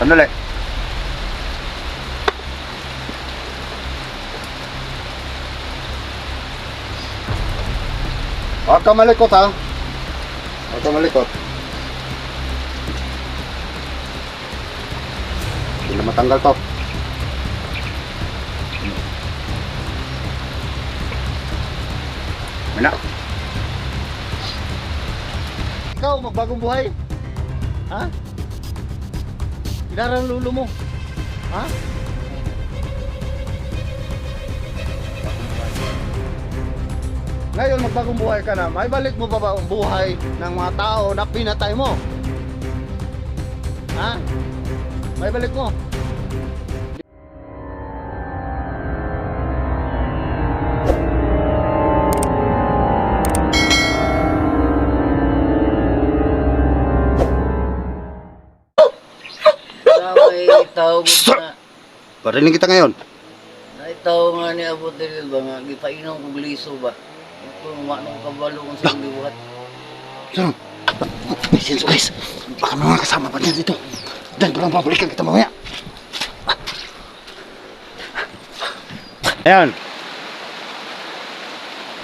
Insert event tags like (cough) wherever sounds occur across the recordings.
Sandali. Huwag ka malikot ha. Huwag ka malikot. Hindi na matanggal to. Mina. Ikaw, magbagong buhay. Ha? Inarang lulo mo. Ha? Ngayon, magbagong buhay ka na. May balik mo ba ba ang buhay ng mga tao na pinatay mo? Ha? May balik mo. Parinig kita ngayon. may tawag nga ni Abu Dalil ba nga, gipainom kong liso ba? Ito, manong kabalo kung sa liwat. May senso guys. Baka may mga kasama pa dyan dito. Dan, parang pabalikan kita mamaya. Ayan.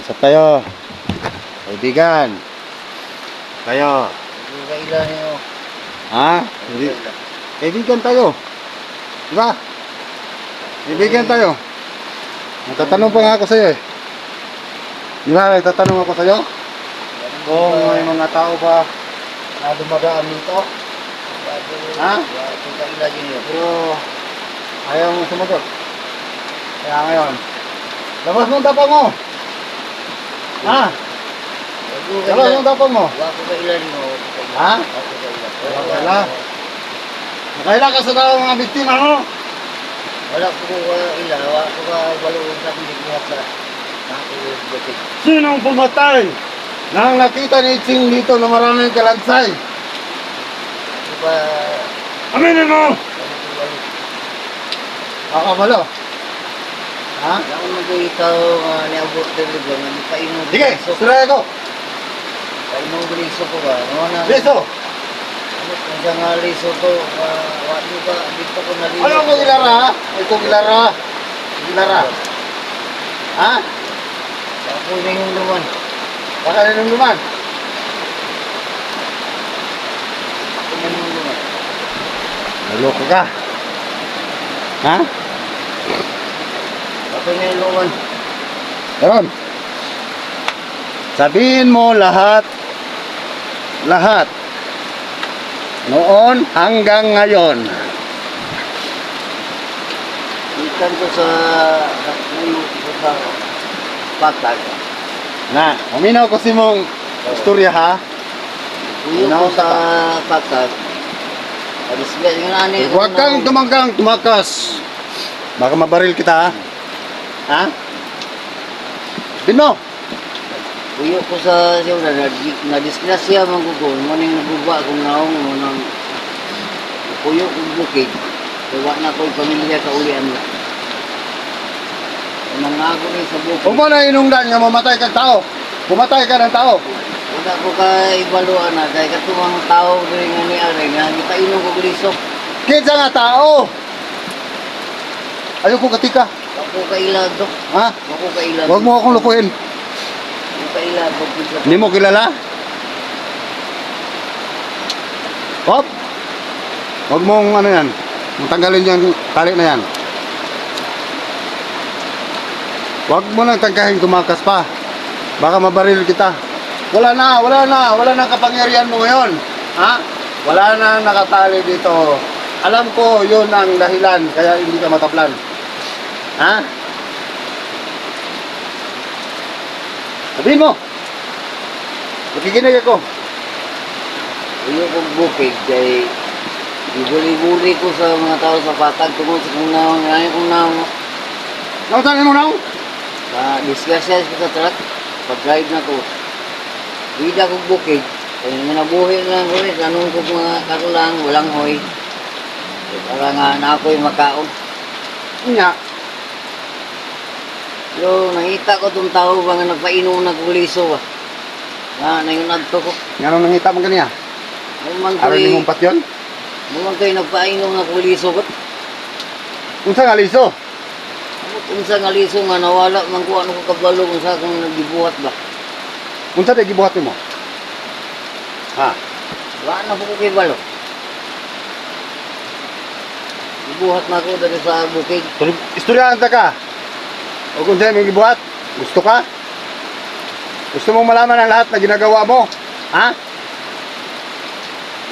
Isa tayo. Kaibigan. Tayo. Hindi kailan niyo. Ha? Hindi. Kaibigan tayo. Di ba? Kaibigan tayo. Natatanong pa nga ako sa'yo eh. Di ba? Nagtatanong ako sa'yo. Kung may mga tao ba na dumagaan dito. Ha? Pero ayaw mo sumagot. Kaya ngayon, labas mo ang tapang mo. Ha? Labas mo ang tapang mo. Wako kailan niyo. Ha? Wako kailan. Wako kailan. Nakailan ka sa mga biktima mo. Wala ko ko ila, wala ko ka balo sa liwat sa nakakibukit. Sinong pumatay? Nang nakita ni Ching dito na maraming kalansay. Di ba, Aminin mo! ano ko? Ako malo. Ha? Ako nag-itaw nga ni Abu Dalil ba nga, gipainom kong Sige, suray. Painom kong liso ko ba? Ano na? Liso! Ano kung siya nga liso to, uh, wala ba, dito ko naliwat. Ano ko ilara? Ito ilara. Ilara. Ha? Ako na yung luman. Baka ninumduman. Ako na yung luman. Naloko ka. Ha? Ako na yung luman. Meron. Sabihin mo lahat. Lahat. Noon hanggang ngayon. Ikan ko sa sa patag. Na, uminaw ko si mong istorya ha. Ko sa patag. Huwag kang tumanggang tumakas. Baka mabaril kita ha. Ha? Bino. Uyo ko sa siya na na-disgrasya man ko ko. Maning naguba kung naong mo nang uyo kong bukid. Kaya na ko'y pamilya ka uli ano. Nang ako rin sa bukid. Huwag mo na inungdan nga mamatay kang tao. Pumatay ka ng tao. Wala ko ka ibaluan na kay katuwang tao diri nga ni Are nga kita inom ko gulisok. Kinsa nga tao. Ayoko katika. Ako ka iladok. Ha? Ako ka iladok. Huwag mo akong lukuhin. Hindi mo kilala? Hop! Huwag mong ano yan. Mong tanggalin yung tali na yan. Huwag mo nang tangkahin tumakas pa. Baka mabaril kita. Wala na, wala na, wala na kapangyarihan mo ngayon. Ha? Wala na nakatali dito. Alam ko yun ang dahilan kaya hindi ka mataplan. Ha? Sabihin mo. Nakikinig ako. Uyo kong bukid kay Ibuli-buli ko sa mga tao sa patag tungkol sa kung naong ngayon kung naong Nautan mo na na disgrasya ko sa truck pag-drive na ko. Bida kong bukid. Kaya nga nabuhi lang ko rin. Ganun ko mga karulang, walang hoy. Eh, Para nga na ako'y makaon. Nya. Pero nakita ko itong tao ba nga nagpainom na kuliso ba. Na, na yung nagto ko. Nga nung nangita mo kaniya? Ano man ko Aron ni mong pat yun? Naman kayo nagpainom na puliso ba't? Unsa nga liso? Kung sa nga liso nga nawala man ko ano ko kabalo kung sa akong nagibuhat ba. Unsa day gibuhat nimo? Ha? Wala na ko kay balo. Gibuhat na ako dari sa bukid. Istoryahan ta ka. O kung sa'yo may gibuhat, gusto ka? Gusto mong malaman ang lahat na ginagawa mo? Ha?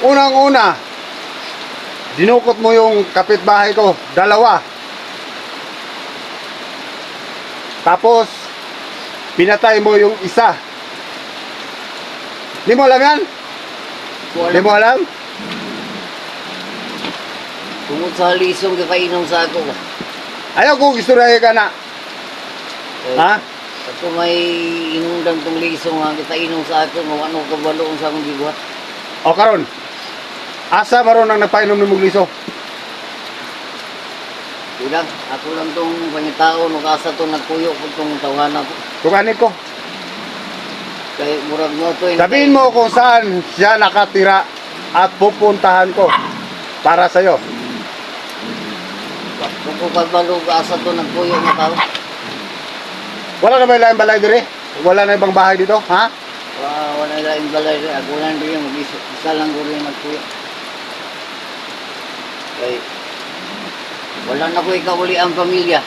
Unang-una, dinukot mo yung kapitbahay ko, dalawa. Tapos, pinatay mo yung isa. Di mo alam yan? Wala. Di mo alam? Tungod sa lisong kipainom sa ako. Ayaw kong istoryahe ka na. Kay, Ha? Ako may inundang tong lisong nga kitainom sa ako mo ano ko kabalo kung sa akong gibuhat. O karon. Asa maron ang nagpainom ni Mugliso? Bilang ako lang tong pangitao no kasa to nagpuyo ko tong tawhana ko. Tuganin ko. Kay murag mo to Sabihin mo kung saan siya nakatira at pupuntahan ko para sa'yo. Kung ko kabalo kasa to nagpuyo nga tao. Wala na ba ilang balay dire? Wala na ibang bahay dito? Ha? Wa wala na yung balay rin. Ako lang rin mag isa, isa lang ko rin nagpuyo. Kay wala na ko ikauli ang pamilya.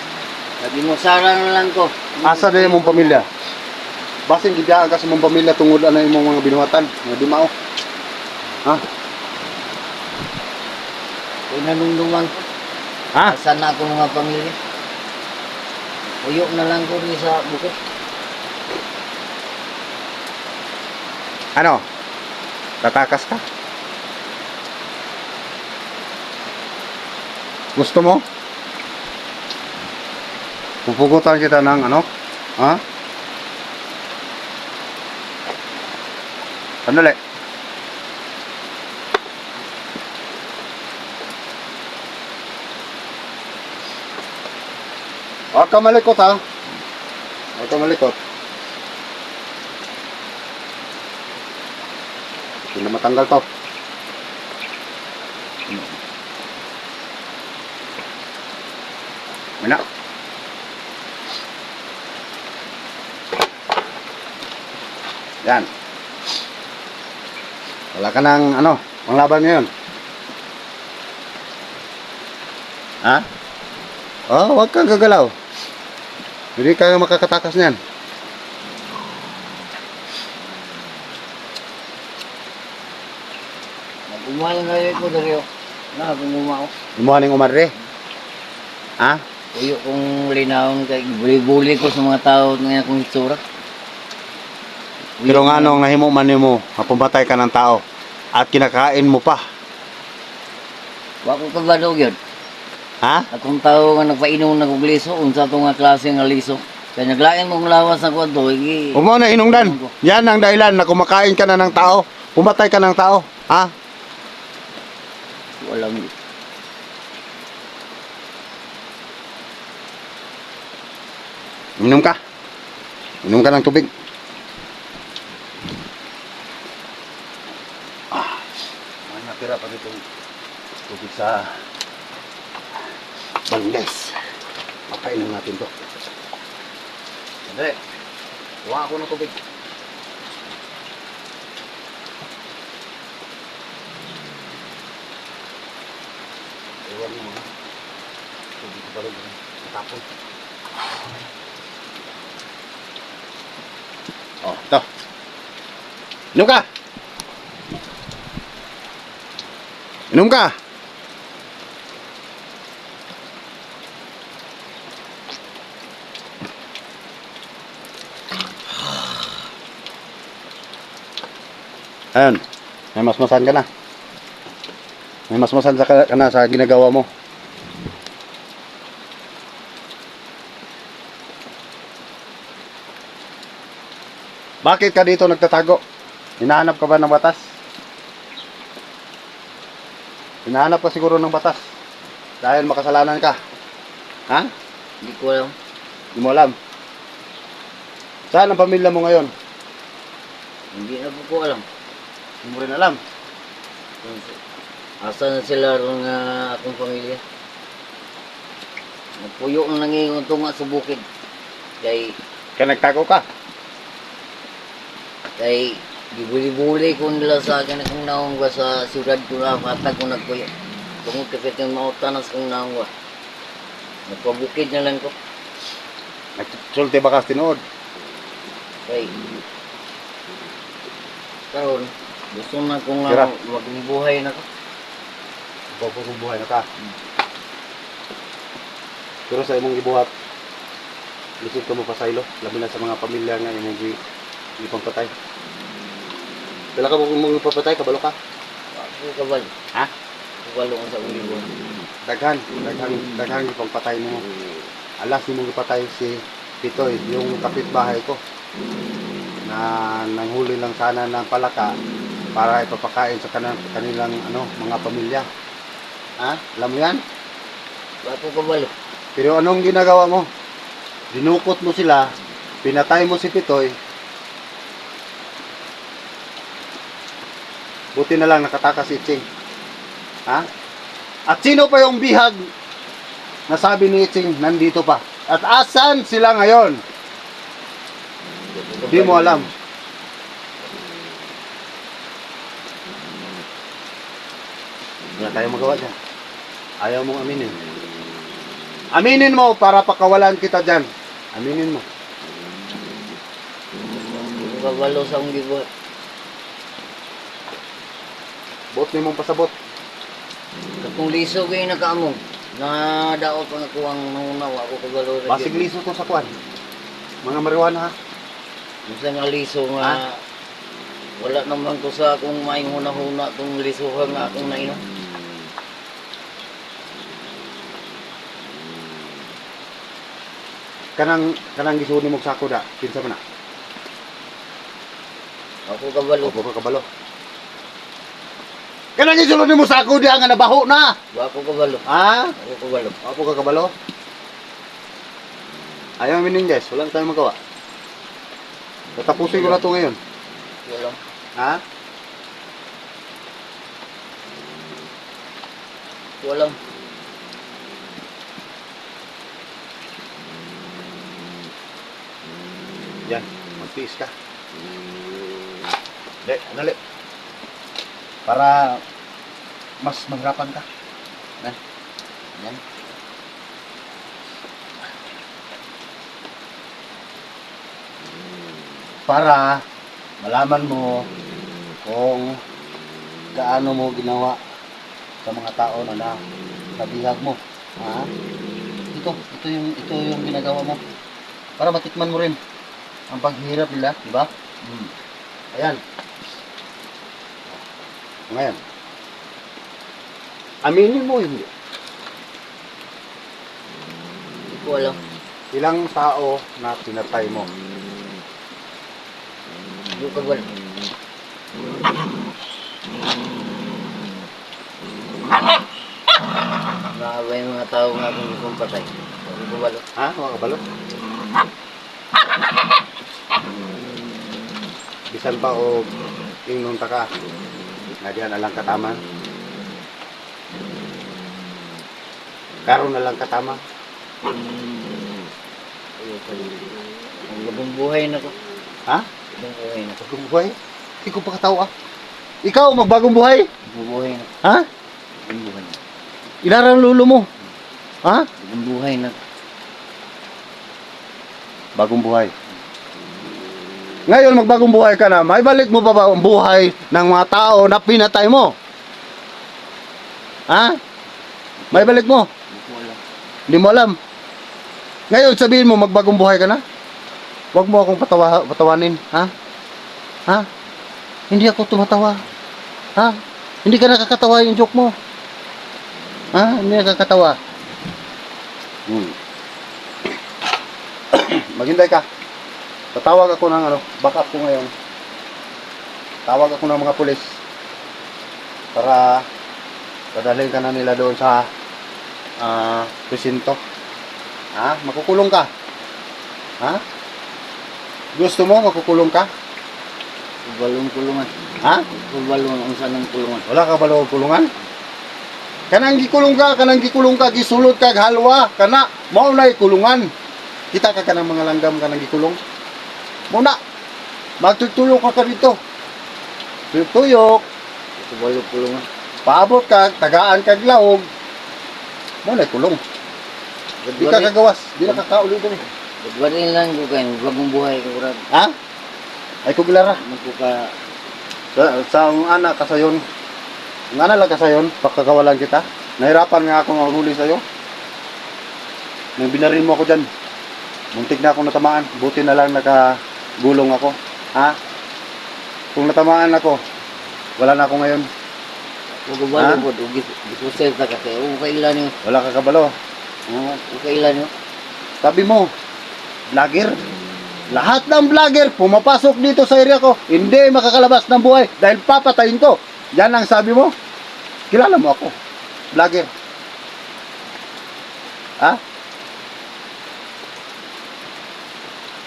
Nagimosara na lang ko. Asa na yung mong pamilya? Basin gibiyaan ka sa mong pamilya tungod ano yung mga binuhatan. Nga di mao. Ha? Kay nanunduman ko. Ha? Asan na ako mga pamilya? Uyo na lang ko rin sa bukit. Ano? Tatakas ka? Gusto mo? Pupugutan kita ng ano? Ha? Sandali. Huwag ka malikot ha. Huwag ka malikot. Hindi na matanggal to. Wala. Yan. Wala ka ng ano, panglaban ngayon. Ha? Oh, wag kang gagalaw. Hindi ka makakatakas niyan. Nagumaya na rin ko dari. Na, gumuma ko. Ning umarre. Ha? Uyo kong linawon kay buli-buli ko sa mga tao nga akong itsura. Pero nga nung nahimo man nimo, mapumatay ka ng tao at kinakain mo pa. Wa ko kabalo gyud. Ha? Akong tao nga nagpainom na kog liso, unsa to nga klase nga liso. Kaya naglain mong lawas na kwadto, iki. Umo na hinungdan. Yan ang dahilan na kumakain ka na ng tao, pumatay ka ng tao. Ha? Walang Inom ka. Inom ka ng tubig. Ah, may natira pa dito tubig sa bangles. Mapainom natin to. Sandali. Kuha ako ng tubig. Ewan mo ha. Tubig ko pa rin. Matapon. Oh, ito. Inom ka! Inom ka! Ayun. May masmasan ka na. May masmasan sa ka ka na sa ginagawa mo. Bakit ka dito nagtatago? Hinahanap ka ba ng batas? Hinahanap ka siguro ng batas. Dahil makasalanan ka. Ha? Hindi ko alam. Hindi mo alam. Saan ang pamilya mo ngayon? Hindi na po ko alam. Hindi mo rin alam. Asa na sila ron nga akong pamilya? Nagpuyo ang nangingon tunga sa bukid. Kay, Kaya nagtago ka. kay, gibuli-buli ko nila sa akin akong naong ba sa siyudad ko na patag ko nagpuyo. Tungod kapit yung mautanas kong naong ba. Nagpabukid na lang ko. Nagsulti ba ka sa tinuod? Kay, karon gusto na kong Tira. uh, magbuhay na ko. Papurubuhay na ka. Pero sa imong gibuhat, lisod ka mo pasaylo, labi na sa mga pamilya nga imong gi ipang patay. Pila ka mo mong ipapatay, kabalo ka? Ako kabal. Ha? Kabalo ko sa ulibo. Daghan, daghan, daghan ipang patay mo. Alas ni mong ipatay si Pitoy, yung kapitbahay ko. Na nanghuli lang sana ng palaka para ipapakain sa kanang, kanilang ano, mga pamilya. Ha? Alam mo yan? Ako kabalo. Pero anong ginagawa mo? Dinukot mo sila, pinatay mo si Pitoy. Buti na lang nakatakas si Iching. Ha? At sino pa yung bihag na sabi ni Iching nandito pa? At asan sila ngayon? Hindi mo alam. Wala tayong magawa dyan. Ayaw mong aminin. Aminin mo para pakawalan kita dyan. Aminin mo. Kabalo sa akong gibuhat. Bot ni mong pasabot. Kung liso kayo nakaamong, na daot pa na kuwang nangunaw, ako kabalo rin. Basig liso to sa kwan. Mga marijuana ha. Minsan nga liso nga, wala naman ko sa akong maing huna-huna itong lisuhan nga akong nainom. Kanang kanang gisuni mo sa ako da. Kinsa man na? Ako kabalo. Opo ka kabalo. Kanang gisuni mo sa ako da nga nabaho na. Ako kabalo. Ha? Ako kabalo. Opo ka kabalo. Ayaw minindes. Wala na tayong magawa. Tatapusin ko na to ngayon. Wala. Ha? Wala. Yan. Magtiis ka. Dali, dali. Para mas mahirapan ka. Yan. para malaman mo kung gaano mo ginawa sa mga tao na nabihag mo. Ha? Ito, ito yung ito yung ginagawa mo. Para matikman mo rin ang paghihirap nila, di ba? Hmm. Ayan. Ngayon. Aminin mo hindi. Hindi ko alam. Ilang tao na pinatay mo. Hindi ko kabalo. Nakaba yung mga tao nga akong gustong patay. Ako kabalo. Ha? Mga kabalo? Bisan pa o ingnon ta ka. Nga diyan alang katama. Karon na lang katama. Ang gabong buhay na ko. Ha? Gabong buhay na ko. Bagong buhay? Hindi ko pa katawa. Ikaw, magbagong buhay? Gabong buhay na. Ha? Gabong buhay na. Ilarang lulo mo? Ha? Gabong buhay na. Bagong buhay. Ngayon, magbagong buhay ka na, may balik mo pa ba ang buhay ng mga tao na pinatay mo? Ha? May balik mo? Hindi mo alam. Ngayon, sabihin mo, magbagong buhay ka na? Huwag mo akong patawa, patawanin, ha? Ha? Hindi ako tumatawa. Ha? Hindi ka nakakatawa yung joke mo. Ha? Hindi nakakatawa. Hmm. (coughs) Maghintay ka. Tatawag ako ng ano, backup ko ngayon. Tawag ako ng mga pulis para padalhin ka na nila doon sa ah presinto. Ha? Makukulong ka. Ha? Gusto mo makukulong ka? Kubalong kulungan. Ha? Kubalong ang sanang kulungan. Wala ka ba loob kulungan? Kanang gikulong ka, kanang gikulong ka, gisulod ka, halwa, kana, mao na kulungan. Kita ka kanang mga langgam kanang gikulong. Muna, magtutulog ka ka dito. Tuyok, Kabalo kulungan. paabot ka, tagaan kag laog. Mao na kulong. Di ka kagawas, di na kakauli dali. Badwarin lang ko kayo, bagong buhay ko kurang. Ha? Ay ko gilara. Magko ka, Sa, sa ang anak ka sayon. Ang anak lang ka sayon, pagkakawalan kita. Nahirapan nga ako mahuli sa'yo. Nang binaril mo ako dyan. Muntik na akong natamaan. Buti na lang nakagulong ako. Ha? Kung natamaan ako, wala na ako ngayon. Ha? po, gisusel ta kasi, huwag kailan nyo, Wala ka kabalo. Huwag kailan nyo. Sabi mo, vlogger. Lahat ng vlogger pumapasok dito sa area ko, hindi makakalabas ng buhay dahil papatayin ko. Yan ang sabi mo. Kilala mo ako. Vlogger. Ha?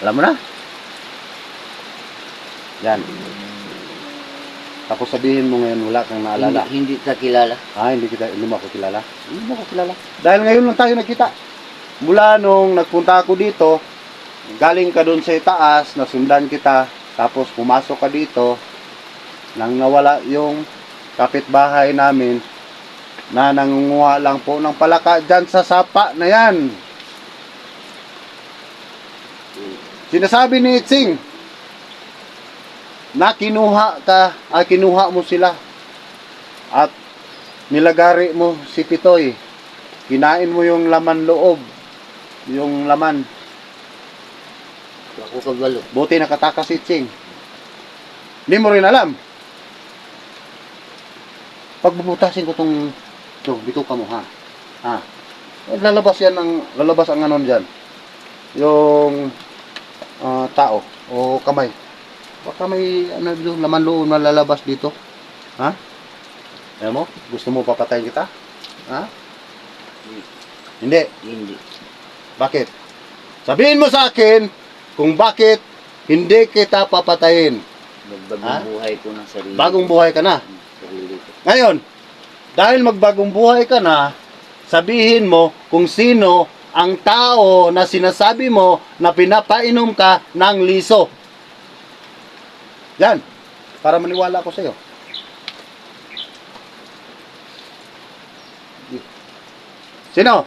Alam mo na? Yan. Tapos sabihin mo ngayon wala kang naalala. Hindi, hindi ta kilala. Ah, hindi kita, hindi mo ako kilala. Hindi mo ako kilala. Dahil ngayon lang tayo nagkita. Mula nung nagpunta ako dito, galing ka doon sa itaas, nasundan kita, tapos pumasok ka dito, nang nawala yung kapitbahay namin, na nangunguha lang po ng palaka dyan sa sapa na yan. Sinasabi ni Itzing, na kinuha ka, ah, kinuha mo sila at nilagari mo si Pitoy. Kinain mo yung laman loob. Yung laman. Ako kabalo. Buti nakatakas si Ching. Hindi mo rin alam. Pag bubutasin ko tong to, dito ka mo ha. Ha. Lalabas yan ang lalabas ang anon diyan. Yung ah, tao o kamay. Baka may ano dito, laman loob na lalabas dito. Ha? Alam mo? Gusto mo papatayin kita? Ha? Hindi. Hindi. Bakit? Sabihin mo sa akin kung bakit hindi kita papatayin. Magbagong Ha? buhay ko ng sarili. Bagong buhay ka na. Sarili ko. Ngayon, dahil magbagong buhay ka na, sabihin mo kung sino ang tao na sinasabi mo na pinapainom ka ng liso. Yan. Para maniwala ako sa'yo. Sino?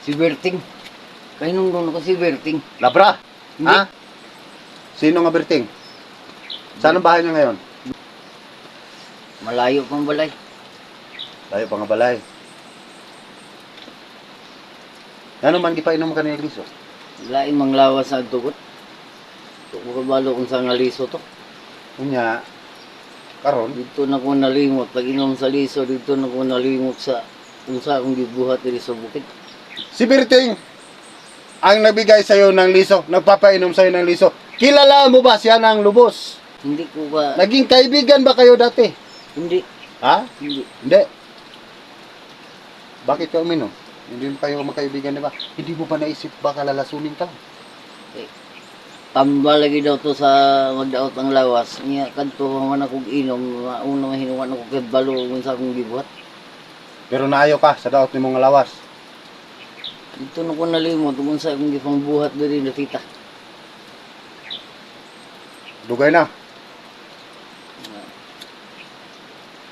Si Berting. Kayo nung doon ako si Berting. Labra? Hindi. Ha? Sino nga Berting? Saan ang bahay niya ngayon? Malayo pang balay. Tayo pa nga balay. Ano man di pa inom ka ng liso? Lain mang lawas sa tugot. Huwag kabalo kung saan naliso to. Kunya, karon, Dito na ko nalimot. Pag inom sa liso, dito na ko nalimot sa kung saan akong gibuhat dito sa bukid. si Berting ang nagbigay sa'yo ng liso, nagpapainom sa'yo ng liso. Kilala mo ba siya ng lubos? Hindi ko ba... Naging kaibigan ba kayo dati? Hindi. Ha? Hindi. Hindi. Bakit ka uminom? Hindi mo kayo magkaibigan, di ba? Hindi mo ba naisip baka lalasunin ka? Tamba lagi daw to sa magdaot ang lawas. Niya kadto man akong inom, una mahinuwan ako kay balo kung sa akong gibuhat. Pero naayo ka sa daot ni mga lawas. Dito na ko nalimot kung sa akong gipang buhat diri na tita. Dugay na.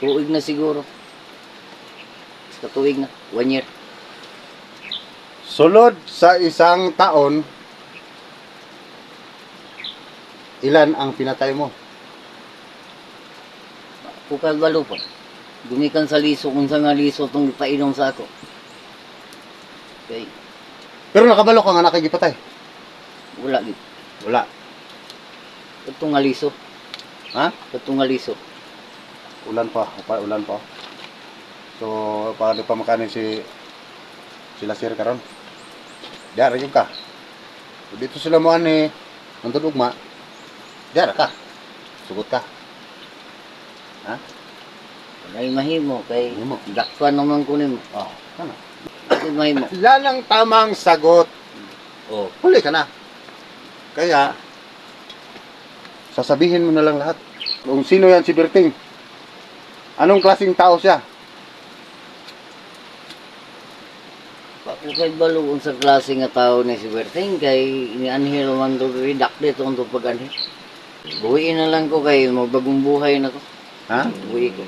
Tuig na siguro. Sa tuig na. One year. Sulod sa isang taon, ilan ang pinatay mo? Kukal balo po. Gumikan sa liso kung sa nga liso itong ipainom sa ako. Okay. Pero nakabalo ka nga nakikipatay. Wala gid. Wala. Itong nga liso. Ha? Itong nga liso. Ulan pa. pa ulan pa. So, paano pa makanin si sila sir karon? Diara yung ka. So, dito sila mo ani ang tudugma. Diara ka. Sugot ka. Ha? Ay mahimo kay Mahimo. dakpan naman ko nimo. Oh, ano? Ay mahimo. Yan ang tamang sagot. Oh. Huli ka na. Kaya, sasabihin mo na lang lahat. Kung sino yan si Berting. Anong klaseng tao siya? Ako kay baluon sa klase nga tao ni si Berting kay ni-anhil man to redact dito ang pag-anhil. Buhiin na lang ko kay magbagong buhay na ko. Ha? Buhi ko.